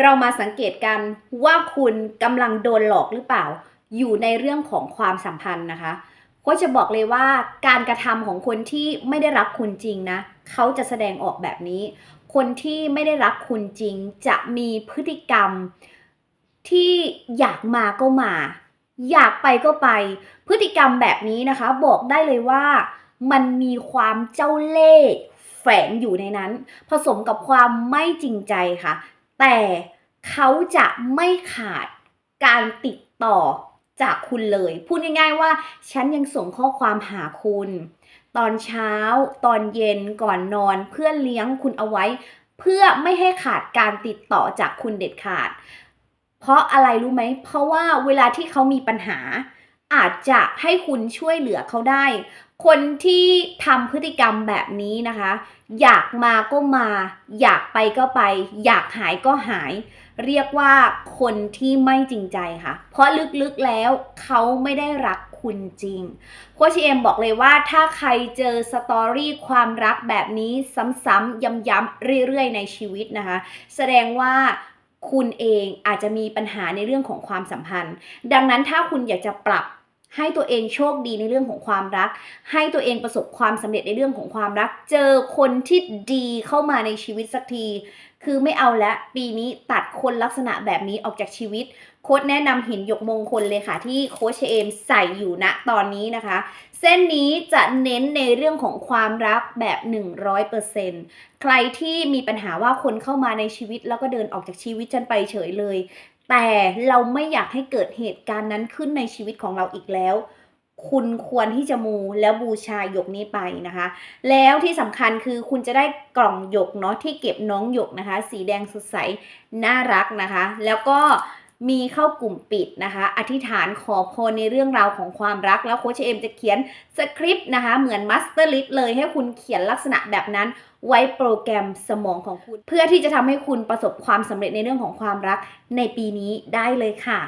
เรามาสังเกตกันว่าคุณกำลังโดนหลอกหรือเปล่า อยู่ในเรื่องของความสัมพันธ์นะคะก็จะบอกเลยว่าการกระทำของคนที่ไม่ได้รักคุณจริงนะเขาจะแสดงออกแบบนี้ คนที่ไม่ได้รักคุณจริง จะมีพฤติกรรม ที่อยากมาก็มา อยากไปก็ไป พฤติกรรมแบบนี้นะคะ บอกได้เลยว่า มันมีความเจ้าเล่ห์แฝงอยู่ในนั้น ผสมกับความไม่จริงใจค่ะ แต่เขาจะไม่ขาดการติดต่อจากคุณเลย พูดง่ายๆว่า ฉันยังส่งข้อความหาคุณ ตอนเช้า ตอนเย็นก่อนนอนเพื่อเลี้ยงคุณเอาไว้ เพื่อไม่ให้ขาดการติดต่อจากคุณเด็ดขาด เพราะอะไรรู้ไหม เพราะว่าเวลาที่เขามีปัญหา อาจจะให้คุณช่วยเหลือเขาได้ คนที่ทำพฤติกรรมแบบนี้นะคะ อยากมาก็มา อยากไปก็ไป อยากหายก็หาย เรียกว่าคนที่ไม่จริงใจค่ะ เพราะลึกๆแล้วเขาไม่ได้รักคุณจริงโคชเอมบอกเลยว่าถ้าใครเจอสตอรี่ความรักแบบนี้ซ้ำๆย้ำๆเรื่อยๆ ในชีวิตนะคะ แสดงว่าคุณเองอาจจะมีปัญหาในเรื่องของความสัมพันธ์ ดังนั้นถ้าคุณอยากจะปรับ ให้ตัวเองโชคดีในเรื่องของความรัก ให้ตัวเองประสบความสำเร็จในเรื่องของความรัก เจอคนที่ดีเข้ามาในชีวิตสักที คือไม่เอาละปีนี้ตัดคนลักษณะแบบนี้ออกจากชีวิต โค้ดแนะนำหินหยกมงคลเลยค่ะ ที่โค้ชเอมใส่อยู่ณตอนนี้นะคะ เส้นนี้จะเน้นในเรื่องของความรักแบบ 100%ใครที่มีปัญหาว่าคนเข้ามาในชีวิตแล้วก็เดินออกจากชีวิตฉันไปเฉยเลย แต่เราไม่อยากให้เกิดเหตุการณ์นั้นขึ้นในชีวิตของเราอีกแล้ว คุณควรที่จะมูแล้วบูชาหยกนี้ไปนะคะ แล้วที่สำคัญคือคุณจะได้กล่องหยกเนาะที่เก็บน้องหยกนะคะ สีแดงสดใสน่ารักนะคะ แล้วก็ มีเข้ากลุ่มปิดนะคะ อธิษฐานขอพรในเรื่องราวของความรัก แล้วโค้ชเอ็มจะเขียนสคริปต์นะคะ เหมือนมัสเตอร์ลิสเลยให้คุณเขียนลักษณะแบบนั้นไว้โปรแกรมสมองของคุณ เพื่อที่จะทำให้คุณประสบความสำเร็จในเรื่องของความรักในปีนี้ได้เลยค่ะ